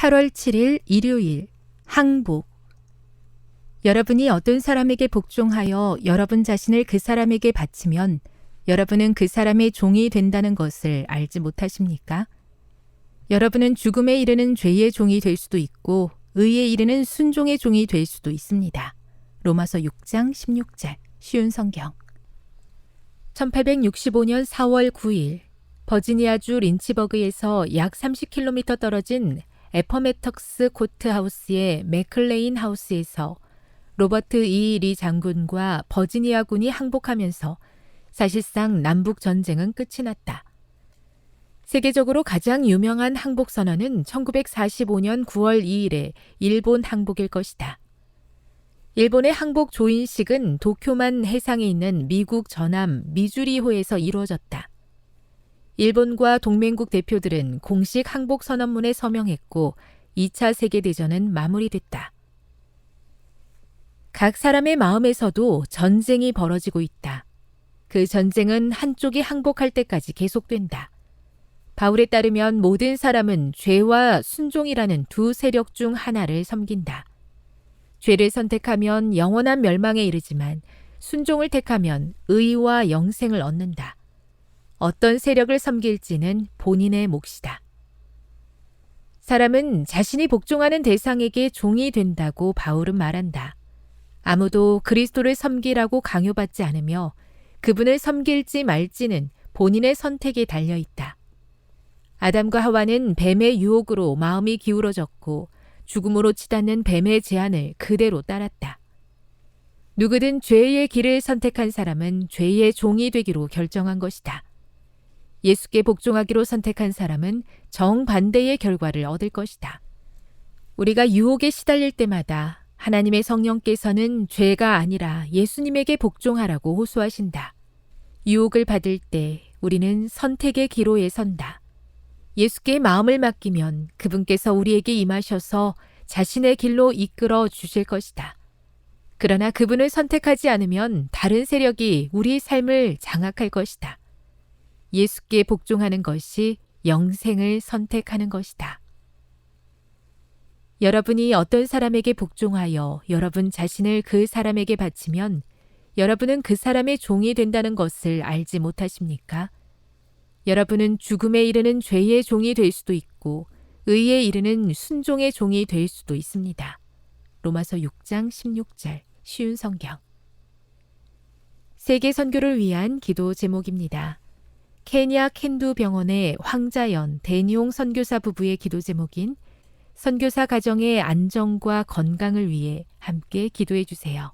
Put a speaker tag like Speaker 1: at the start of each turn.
Speaker 1: 8월 7일 일요일 항복 여러분이 어떤 사람에게 복종하여 여러분 자신을 그 사람에게 바치면 여러분은 그 사람의 종이 된다는 것을 알지 못하십니까? 여러분은 죽음에 이르는 죄의 종이 될 수도 있고 의에 이르는 순종의 종이 될 수도 있습니다. 로마서 6장 16절 쉬운 성경 1865년 4월 9일 버지니아주 린치버그에서 약 30km 떨어진 에퍼메턱스 코트하우스의 맥클레인 하우스에서 로버트 E. 리 장군과 버지니아군이 항복하면서 사실상 남북 전쟁은 끝이 났다. 세계적으로 가장 유명한 항복 선언은 1945년 9월 2일에 일본 항복일 것이다. 일본의 항복 조인식은 도쿄만 해상에 있는 미국 전함 미주리호에서 이루어졌다. 일본과 동맹국 대표들은 공식 항복 선언문에 서명했고 2차 세계대전은 마무리됐다. 각 사람의 마음에서도 전쟁이 벌어지고 있다. 그 전쟁은 한쪽이 항복할 때까지 계속된다. 바울에 따르면 모든 사람은 죄와 순종이라는 두 세력 중 하나를 섬긴다. 죄를 선택하면 영원한 멸망에 이르지만 순종을 택하면 의와 영생을 얻는다. 어떤 세력을 섬길지는 본인의 몫이다. 사람은 자신이 복종하는 대상에게 종이 된다고 바울은 말한다. 아무도 그리스도를 섬기라고 강요받지 않으며 그분을 섬길지 말지는 본인의 선택에 달려 있다. 아담과 하와는 뱀의 유혹으로 마음이 기울어졌고 죽음으로 치닫는 뱀의 제안을 그대로 따랐다. 누구든 죄의 길을 선택한 사람은 죄의 종이 되기로 결정한 것이다. 예수께 복종하기로 선택한 사람은 정반대의 결과를 얻을 것이다. 우리가 유혹에 시달릴 때마다 하나님의 성령께서는 죄가 아니라 예수님에게 복종하라고 호소하신다. 유혹을 받을 때 우리는 선택의 기로에 선다. 예수께 마음을 맡기면 그분께서 우리에게 임하셔서 자신의 길로 이끌어 주실 것이다. 그러나 그분을 선택하지 않으면 다른 세력이 우리 삶을 장악할 것이다. 예수께 복종하는 것이 영생을 선택하는 것이다. 여러분이 어떤 사람에게 복종하여 여러분 자신을 그 사람에게 바치면 여러분은 그 사람의 종이 된다는 것을 알지 못하십니까? 여러분은 죽음에 이르는 죄의 종이 될 수도 있고 의에 이르는 순종의 종이 될 수도 있습니다. 로마서 6장 16절 쉬운 성경 세계 선교를 위한 기도 제목입니다. 케냐 캔두 병원의 황자연 대니용 선교사 부부의 기도 제목인 선교사 가정의 안정과 건강을 위해 함께 기도해 주세요.